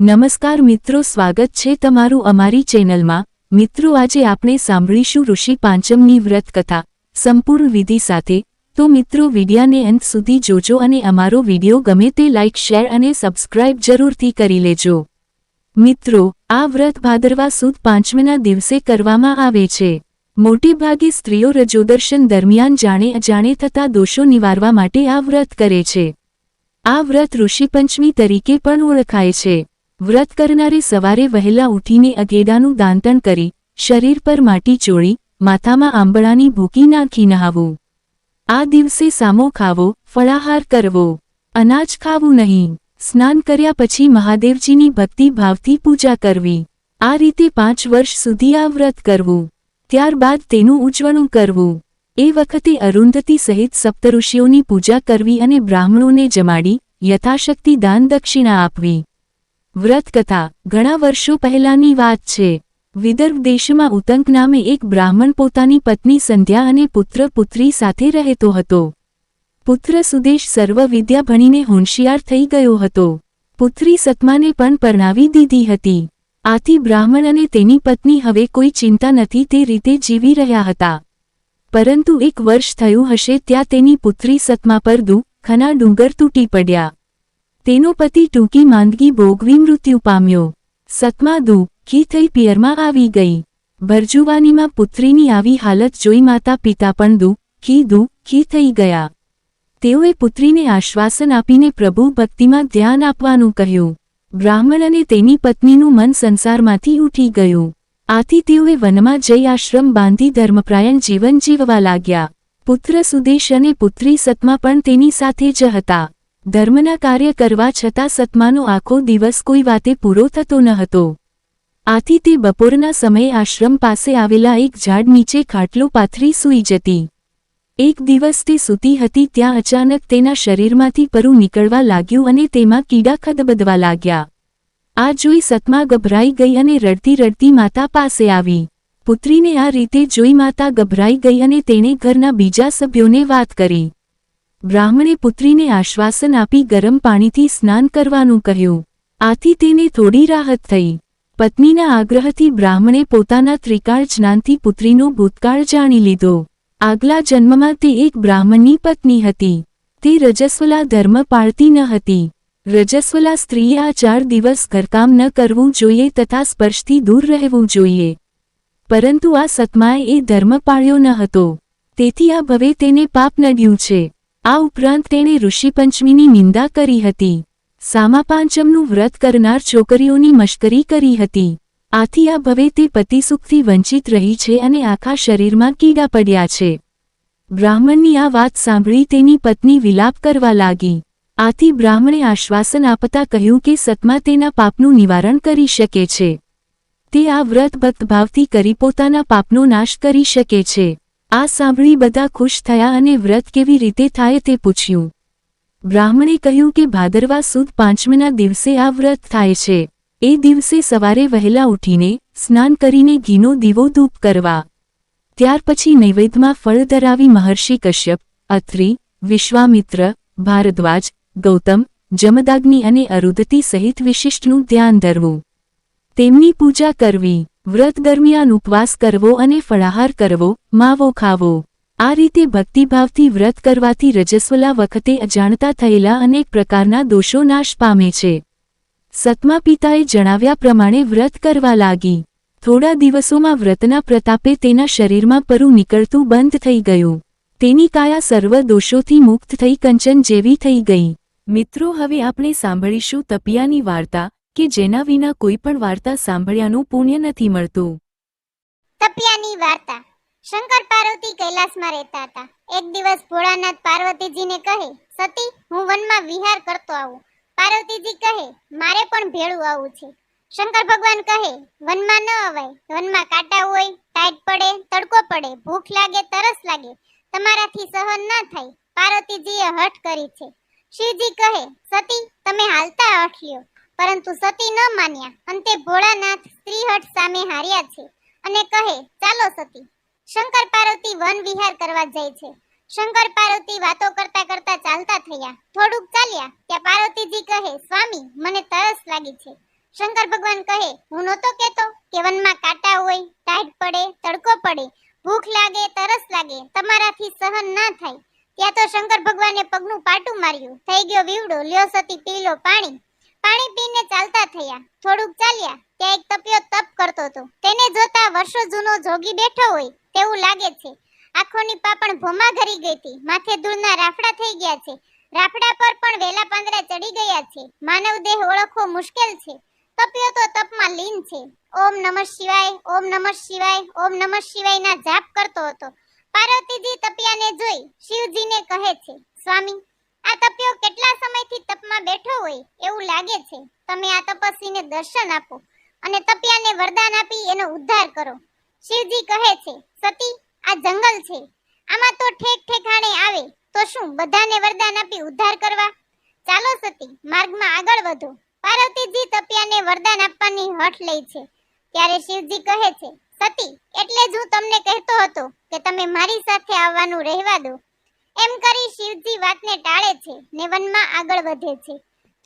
નમસ્કાર મિત્રો, સ્વાગત છે તમારું અમારી ચેનલમાં. મિત્રો, આજે આપણે સાંભળીશું ઋષિ પાંચમની વ્રત કથા સંપૂર્ણ વિધિ સાથે. તો મિત્રો, વિડિયાને અંત સુધી જોજો અને અમારો વિડિયો ગમે તે લાઇક શેર અને સબસ્ક્રાઇબ જરૂરથી કરી લેજો. મિત્રો, આ વ્રત ભાદરવા સુદ પાંચમના દિવસે કરવામાં આવે છે. મોટેભાગે સ્ત્રીઓ રજોદર્શન દરમિયાન જાણે અજાણે થતા દોષો નિવારવા માટે આ વ્રત કરે છે. આ વ્રત ઋષિપંચમી તરીકે પણ ઓળખાય છે. વ્રત કરનારે સવારે વહેલા ઉઠીને અગેડાનું દાંતણ કરી, શરીર પર માટી ચોળી, માથામાં આંબળાની ભૂકી નાખી નહાવું. આ દિવસે સામો ખાવો, ફળાહાર કરવો. અનાજ ખાવું નહીં. સ્નાન કર્યા પછી મહાદેવજીની ભક્તિ ભાવથી પૂજા કરવી. આ રીતે પાંચ વર્ષ સુધી આ વ્રત કરવું. ત્યારબાદ તેનું ઉજવણું કરવું. એ વખતે અરુંધતી સહિત સપ્તઋષિઓની પૂજા કરવી અને બ્રાહ્મણોને જમાડી, યથાશક્તિ દાન દક્ષિણા આપવી. વ્રત કથા ઘણા વર્ષો પહેલાની વાત છે. વિદર્ભ દેશમાં ઉતંક નામે એક બ્રાહ્મણ પોતાની પત્ની સંધ્યા અને પુત્ર પુત્રી સાથે રહેતો હતો. પુત્ર સુદેશ સર્વ વિદ્યા ભણીને હોંશિયાર થઈ ગયો હતો. પુત્રી સતમાને પણ પરણાવી દીધી હતી. આથી બ્રાહ્મણ અને તેની પત્ની હવે કોઈ ચિંતા નથી તે રીતે જીવી રહ્યા હતા. પરંતુ એક વર્ષ થયું હશે ત્યાં તેની પુત્રી સતમા પર દુઃખના ડુંગર તૂટી પડ્યા. તેનો પતિ ટૂંકી માંદગી ભોગવી મૃત્યુ પામ્યો. સતમા દુઃખી થઈ પિયરમાં આવી ગઈ. ભરજુવાનીમાં પુત્રીની આવી હાલત જોઈ માતા પિતા પણ દુઃખી દુઃખી થઈ ગયા. તેઓએ પુત્રીને આશ્વાસન આપીને પ્રભુ ભક્તિમાં ધ્યાન આપવાનું કહ્યું. બ્રાહ્મણ અને તેની પત્નીનું મન સંસારમાંથી ઉઠી ગયું. આથી તેઓએ વનમાં જઈ આશ્રમ બાંધી ધર્મપ્રાયણ જીવન જીવવા લાગ્યા. પુત્ર સુદેશ અને પુત્રી સતમા પણ તેની સાથે જ હતા. ધર્મના કાર્ય કરવા છતાં સતમાનો આખો દિવસ કોઈ વાતે પૂરો થતો ન હતો. આથી તે બપોરના સમયે આશ્રમ પાસે આવેલા એક ઝાડ નીચે ખાટલો પાથરી સૂઈ જતી. એક દિવસ તે સૂતી હતી ત્યાં અચાનક તેના શરીરમાંથી પરું નીકળવા લાગ્યું અને તેમાં કીડા ખદબદવા લાગ્યા. આ જોઈ સતમા ગભરાઈ ગઈ અને રડતી રડતી માતા પાસે આવી. પુત્રીને આ રીતે જોઈ માતા ગભરાઈ ગઈ અને તેણે ઘરના બીજા સભ્યોને વાત કરી. બ્રાહ્મણે પુત્રીને આશ્વાસન આપી ગરમ પાણીથી સ્નાન કરવાનું કહ્યું. આથી તેને થોડી રાહત થઈ. પત્નીના આગ્રહથી બ્રાહ્મણે પોતાના ત્રિકાળ જ્ઞાનથી પુત્રીનો ભૂતકાળ જાણી લીધો. આગલા જન્મમાં તે એક બ્રાહ્મણની પત્ની હતી. તે રજસ્વલા ધર્મ પાળતી ન હતી. રજસ્વલા સ્ત્રીએ આ ચાર દિવસ ઘરકામ ન કરવું જોઈએ તથા સ્પર્શથી દૂર રહેવું જોઈએ. પરંતુ આ સતમાએ એ ધર્મ પાળ્યો ન હતો. તેથી આ ભવે તેને પાપ નડ્યું છે. આ ઉપરાંત તેણે ઋષિપંચમીની નિંદા કરી હતી. સામા પાંચમનું વ્રત કરનાર છોકરીઓની મશ્કરી કરી હતી. આથી આ ભવે તે પતિસુખથી વંચિત રહી છે અને આખા શરીરમાં કીડા પડ્યા છે. બ્રાહ્મણની આ વાત સાંભળી તેની પત્ની વિલાપ કરવા લાગી. આથી બ્રાહ્મણે આશ્વાસન આપતા કહ્યું કે સતમા તેના પાપનું નિવારણ કરી શકે છે. તે આ વ્રત ભક્તભાવથી કરી પોતાના પાપનો નાશ કરી શકે છે. આ સાંભળી બધા ખુશ થયા અને વ્રત કેવી રીતે થાય તે પૂછ્યું. બ્રાહ્મણે કહ્યું કે ભાદરવા સુદ પાંચમના દિવસે આ વ્રત થાય છે. એ દિવસે સવારે વહેલા ઉઠીને સ્નાન કરીને ઘીનો દીવો ધૂપ કરવા. ત્યાર પછી નૈવેદ્યમાં ફળ ધરાવી મહર્ષિ કશ્યપ, અત્રિ, વિશ્વામિત્ર, ભારદ્વાજ, ગૌતમ, જમદાગ્નિ અને અરુદતી સહિત વિશિષ્ટનું ધ્યાન ધરવું. તેમની પૂજા કરવી. વ્રત દરમિયાન ઉપવાસ કરવો અને ફળાહાર કરવો, માવો ખાવો. આ રીતે ભક્તિભાવથી વ્રત કરવાથી રજસ્વલા વખતે અજાણતા થયેલા અનેક પ્રકારના દોષો નાશ પામે છે. સતમા પિતાએ જણાવ્યા પ્રમાણે વ્રત કરવા લાગી. થોડા દિવસોમાં વ્રતના પ્રતાપે તેના શરીરમાં પરુ નીકળતું બંધ થઈ ગયું. તેની કાયા સર્વ દોષોથી મુક્ત થઈ કંચન જેવી થઈ ગઈ. મિત્રો, હવે આપણે સાંભળીશું તપિયાની વાર્તા કે જેના વિના કોઈ પણ વાર્તા સાંભળ્યાનું પુણ્ય નથી મળતું. તપિયાની વાર્તા. શંકર પાર્વતી કૈલાસમાં રહેતા હતા. એક દિવસ ભોળાનાથ પાર્વતીજીને કહે, સતી, હું વનમાં વિહાર કરતો આવું. પાર્વતીજી કહે, મારે પણ ભેળું આવવું છે. શંકર ભગવાન કહે, વનમાં ન અવાય. વનમાં કાંટા હોય, ટાઈટ પડે, તડકો પડે, ભૂખ લાગે, તરસ લાગે, તમારાથી સહન ન થાય. પાર્વતીજીએ હઠ કરી છે. શિવજી કહે, સતી, તમે હાલતા હઠ લ્યો પરંતુ સતી ન માન્યા. અંતે ભોળાનાથ શ્રીહટ સામે હાર્યા છે અને કહે, ચાલો સતી, શંકર પાર્વતી વન વિહાર કરવા જાય છે. શંકર પાર્વતી વાતો કરતા કરતા ચાલતા થયા. થોડુંક ચાલ્યા ત્યાં પાર્વતીજી કહે, સ્વામી, મને તરસ લાગી છે. શંકર ભગવાન કહે, હું નહોતો કેતો કે વનમાં કાંટા હોય ટાઈટ પડે, તડકો પડે, ભૂખ લાગે, તરસ લાગે, તમારાથી સહન ના થાય. ત્યાં તો શંકર ભગવાને પગનું પાટું માર્યું. થઈ ગયો વીવડો. લ્યો સતી, પી લો પાણી. પાણી પીને ચાલતા થયા. થોડુંક ચાલ્યા, ત્યાં એક તપિયો તપ કરતો હતો. તેને જોતા વર્ષો જૂનો જોગી બેઠો હોય તેવું લાગે છે. આંખોની પાપણ ભોમા ઘરી ગઈ હતી. માથે ધૂળના રાફડા થઈ ગયા છે. રાફડા પર પણ વેલા પાંદડા ચડી ગયા છે. માનવ દેહ ઓળખવો મુશ્કેલ છે. તપ્યો તો તપમાં લીન છે. ઓમ નમઃ શિવાય, ઓમ નમઃ શિવાય, ઓમ નમઃ શિવાયના જાપ કરતો હતો. પાર્વતીજી તપિયાને જોઈ શિવજીને કહે છે, સ્વામી, આ તપ્યો કેટલા બેઠો હોય એવું લાગે છે. તમે આ તપસ્વીને દર્શન આપો અને તપિયાને વરદાન આપી એનો ઉદ્ધાર કરો. શિવજી કહે છે, સતી, આ જંગલ છે. આમાં તો ઠેક ઠેકાણે આવે, તો શું બધાને વરદાન આપી ઉદ્ધાર કરવા? ચાલો સતી, માર્ગમાં આગળ વધો. પાર્વતીજી તપિયાને વરદાન આપવાની હઠ લે છે. ત્યારે શિવજી કહે છે, સતી, એટલે જ હું તમને કહેતો હતો કે તમે મારી સાથે આવવાનું રહેવા દો. એમ કરી શિવજી વાતને ટાળે છે ને વનમાં આગળ વધે છે.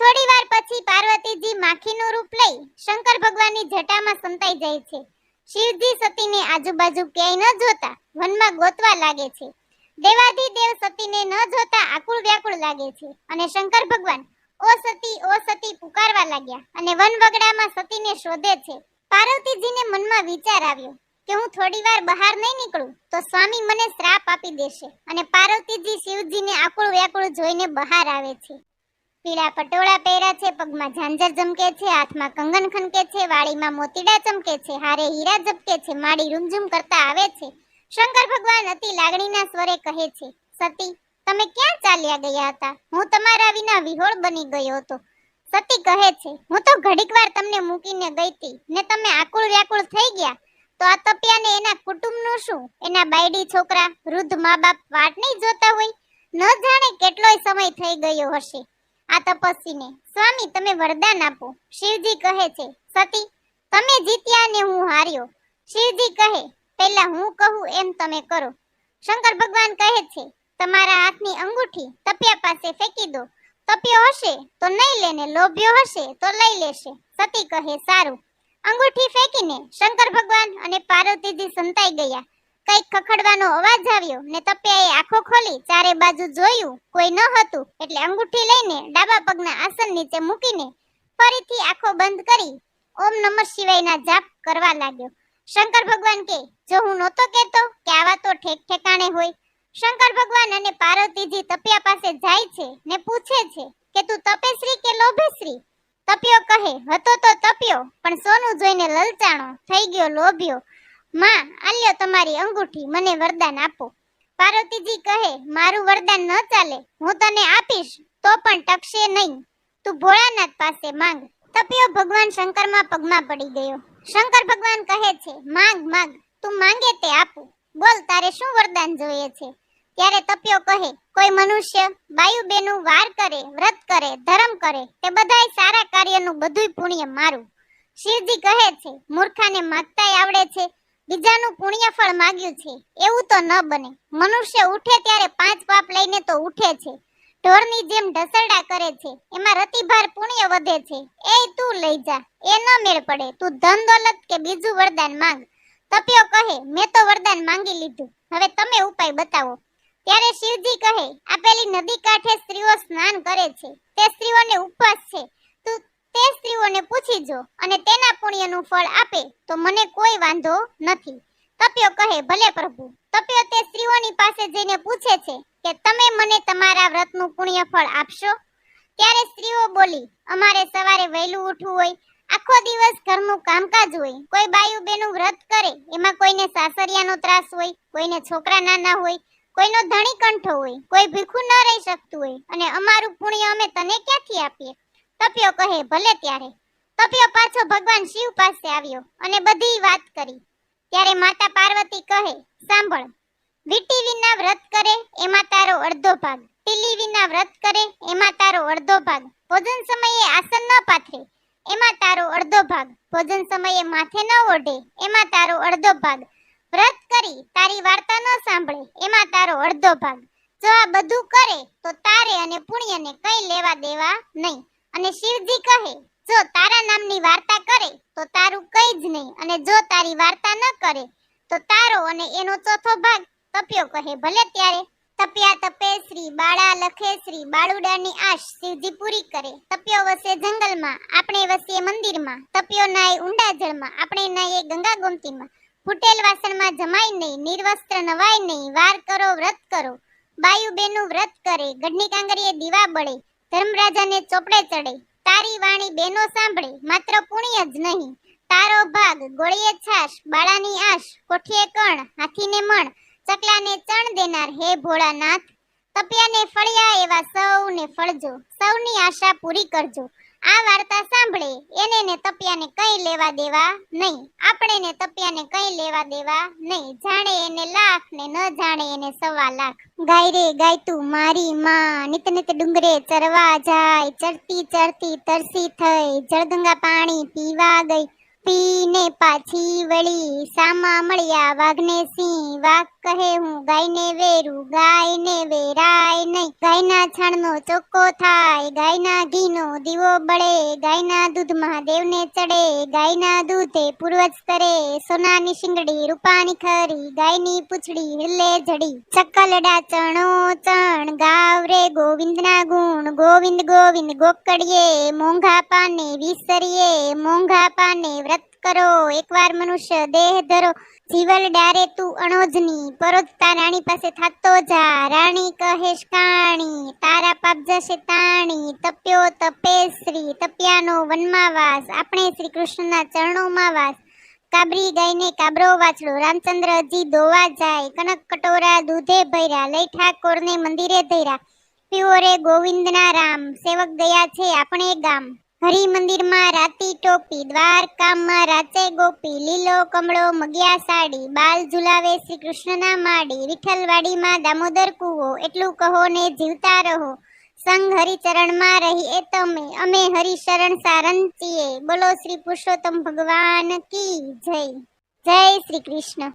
થોડી વાર પછી પાર્વતીજી માખીનું રૂપ લઈ શંકર ભગવાનની જટામાં સંતાઈ જાય છે. શિવજી સતીને આજુબાજુ ક્યાંય ન જોતા વનમાં ગોતવા લાગે છે. દેવાધિદેવ સતીને ન જોતા આકુળ વ્યાકુળ લાગે છે અને શંકર ભગવાન ઓ સતી ઓ સતી પુકારવા લાગ્યા અને વન વગડામાં સતીને શોધે છે. પાર્વતીજીને મનમાં વિચાર આવ્યો કે હું થોડી વાર બહાર નહીં નીકળું, તો સ્વામી મને શ્રાપ આપી દેશે અને પાર્વતીજી શિવજીને આકુળ વ્યાકુળ જોઈને બહાર આવે છે. પીળા પટોળા પહેર્યા છે, પગમાં ઝાંઝર જમકે છે, હાથમાં કંગન ખનકે છે, વાળીમાં મોતીડા ચમકે છે, હારે હીરા ઝબકે છે, માડી રૂમઝુમ કરતા આવે છે. શંકર ભગવાન અતિ લાગણીના સ્વરે કહે છે, સતી, તમે ક્યાં ચાલ્યા ગયા હતા? હું તમારા વિના વિહોળ બની ગયો હતો. સતી કહે છે, હું તો ઘડીક વાર તમને મૂકીને ગઈ હતી, ને તમે આકુળ વ્યાકુળ થઈ ગયા તો આ તપિયાને એના કુટુંબનું શું? એના બાયડી છોકરા વૃદ્ધ મા બાપ વાટ નહીં જોતા હોય? ન જાણે કેટલોય સમય થઈ ગયો હશે. આ તપસ્વીને, સ્વામી, તમે વરદાન આપો. શિવજી કહે છે, સતી, તમે જીત્યા ને હું હાર્યો. શિવજી કહે, પહેલા હું કહું એમ તમે કરો. શંકર ભગવાન કહે છે, તમારા હાથની અંગૂઠી તપિયા પાસે ફેંકી દો. તપ્યો હશે તો નહીં લેને, લોભ્યો હશે તો લઈ લેશે. સતી કહે, સારું. અંગૂઠી ફેંકીને શંકર ભગવાન અને પાર્વતીજી સંતાઈ ગયા. કંઈક ખખડવાનો અવાજ આવ્યો ને તપિયાએ આંખો ખોલી ચારે બાજુ જોયું કોઈ ન હતું. એટલે અંગૂઠી લઈને ડાબા પગના આસન નીચે મૂકીને ફરીથી આંખો બંધ કરી ઓમ નમઃ શિવાયના જાપ કરવા લાગ્યો. શંકર ભગવાન કે, જો હું નહોતો કહેતો કે આવા તો ઠેક ઠેકાણે હોય. શંકર ભગવાન અને પાર્વતીજી તપિયા પાસે જાય છે ને પૂછે છે કે, તું તપેશ્રી કે લોભેશ્રી? તપ્યો કહે, હતો તો તપ્યો, પણ સોનું જોઈને લલચાણો થઈ ગયો, લોભ્યો. માં, આલ્યો તમારી અંગૂઠી, મને વરદાન આપો. પાર્વતીજી કહે, મારું વરદાન ન ચાલે, હું તને આપીશ, તો પણ ટકશે નહીં. તું ભોળાનાથ પાસે માંગ. તપ્યો ભગવાન શંકરમાં પગમાં પડી ગયો. શંકર ભગવાન કહે છે, માંગ માંગ, તું માંગે તે આપું. બોલ, તારે શું વરદાન જોઈએ છે? ત્યારે તપ્યો કહે, કોઈ મનુષ્ય બાયુબેનું વાર કરે, વ્રત કરે, ધર્મ કરે, તે બધાય સારા કાર્યનું બધુંય પુણ્ય મારું. શિવજી કહે છે, મૂર્ખાને માગતાય આવડે છે, બીજાનું પુણ્ય ફળ માગ્યું છે. એવું તો ન બને. મનુષ્ય ઉઠે ત્યારે પાંચ પાપ લઈને તો ઉઠે છે. ઢોરની જેમ ઢસરડા કરે છે. એમાં રતિભાર પુણ્ય વધે છે. એ તું લઈ જા. એ ન મેળ પડે. તું ધન દોલત કે બીજું વરદાન માંગ. તપ્યો કહે, મેં તો વરદાન માંગી લીધું. હવે તમે ઉપાય બતાવો. ત્યારે શિવજી કહે આપેલી નદી કાંઠે સ્ત્રીઓ સ્નાન કરે છે. તે સ્ત્રીઓને ઉપવાસ છે. તું તે સ્ત્રીઓને પૂછી જો અને તેના પુણ્યનું ફળ આપે તો મને કોઈ વાંધો નથી. તપ્યો કહે, ભલે પ્રભુ. તપ્યો તે સ્ત્રીઓની પાસે જઈને પૂછે છે કે, તમે મને તમારા વ્રતનું પુણ્ય ફળ આપશો? ત્યારે સ્ત્રીઓ બોલી, અમારે સવારે વહેલું ઉઠવું હોય. આખો દિવસ ઘરનું કામકાજ હોય. કોઈ બાયુ બેનું વ્રત કરે, એમાં કોઈને સાસરિયાનો ત્રાસ હોય, કોઈને છોકરા નાના હોય કોઈનો ધણી કંઠો હોય, કોઈ ભીખું ન રહી શકતું હોય, અને અમારું પુણ્ય અમે તને ક્યાંથી આપીએ? તપ્યો કહે, ભલે ત્યારે. તપ્યો પાછો ભગવાન શિવ પાસે આવ્યો અને બધી વાત કરી. ત્યારે માતા પાર્વતી કહે, સાંભળ, વીટી વિના વ્રત કરે, એમાં તારો અડધો ભાગ. ટીલી વિના વ્રત કરે, એમાં તારો અડધો ભાગ. ભોજન સમયે આસન ન પાથરે, એમાં તારો અડધો ભાગ. ભોજન સમયે માથે ન ઓઢે, એમાં તારો અડધો ભાગ. વ્રત કરી તારી વાર્તા ન સાંભળે, એમાં તારો અડધો ભાગ. જો આ બધું કરે, તો તારે અને પુણ્યને કઈ લેવા દેવા નહીં. અને શિવજી કહે, જો તારા નામની વાર્તા કરે, તો તારું કઈ જ નહીં. અને જો તારી વાર્તા ન કરે, તો તારો અને એનો ચોથો ભાગ તપ્યો કહે, ભલે ત્યારે તપ્યા તપે શ્રી બાળા લખે શ્રી બાળુડાની આશ શિવજી પૂરી કરે. તપ્યો વસે જંગલમાં, આપણે વસીએ મંદિરમાં. તપ્યો નાય ઊંડા જળમાં, આપણે નાઈએ ગંગા ગોમતીમાં. ફૂટેલ વાસણમાં જમાય નહીં, નિર્વસ્ત્ર નવાય નહીં, વાર કરો, વ્રત કરો. બાયુ બેનું વ્રત કરે, ગઢની કાંગરીએ દીવા બળે, ધર્મરાજાને ચોપડે ચડે, તારી વાણી બેનો સાંભળે, માત્ર પુણ્ય જ નહીં. તારો ભાગ, ગોળીએ છાશ, બાળાની આશ, કોઠીએ કણ, હાથીને મણ, ચકલાને ચણ દેનાર, હે ભોળાનાથ. તપિયાને ફળિયા એવા સૌને ફળજો, સૌની આશા પૂરી કરજો. આ વાર્તા સાંભળે. એને ને તપિયાને કઈ લેવા દેવા નહીં. આપણે ને તપિયાને કઈ લેવા દેવા નહીં. જાણે એને લાખ ને ન જાણે એને સવા લાખ. ગાય રે, ગાય તું મારી માં. નિત નિત ડુંગરે ચરવા જાય. ચરતી ચરતી તરસી થઈ. જળગંગા પાણી પીવા ગઈ. પીને પાછી વળી સામા મળ્યા વાઘને સિંહ વાઘ કહે, હું ગાયને વેરું, ગાયને વેરાય નહીં. ગાયના છાણનો ચોખ્ખો થાય, ગાયના ઘીનો દીવો બળે. ગાયના દૂધમાં દેવને ચડે, ગાયના દૂધે પૂર્વજ કરે સોનાની શિંગડી રૂપાની ખરી, ગાયની પૂંછડી હિલે જડી. ચકલડા ચણો ચણ ગાવ રે ગોવિંદના ગુણ. ગોવિંદ ગોવિંદ ગોકડીએ, મોંઘા પાને વિસરીએ, મોંઘા પાને કરો, એકવાર મનુષ્ય દેહ ધરો જીવલ ડારે તું અણોજની, પરોજતા રાણી પાસે થાતો જા, રાણી કહેશ કાણી તારા પાપ જશે તાણી, તપ્યો તપેશ્રી તપ્યાનો વનમાં વાસ આપણે શ્રી કૃષ્ણના ચરણોમાં વાસ. કાબરી ગાયને કાબરો વાછડો રામચંદ્રજી દોવા જાય, કનક કટોરા દૂધે ભર્યા, લઈ ઠાકોરને મંદિરે ધર્યા. પ્યોરે ગોવિંદના રામ, સેવક ગયા છે આપણે ગામ. હરિ મંદિરમાં રાતી ટોપી, દ્વારકામાં રાચે ગોપી, લીલો કમળો, મગિયા સાડી, બાલ ઝુલાવે શ્રી કૃષ્ણના માડી, વિઠ્ઠલવાડીમાં દામોદર કૂવો, એટલું કહો ને જીવતા રહો. સંગ હરિચરણમાં રહી એ તમે, અમે હરિશરણ સારંચીએ બોલો શ્રી પુરુષોત્તમ ભગવાન કી જય. જય શ્રી કૃષ્ણ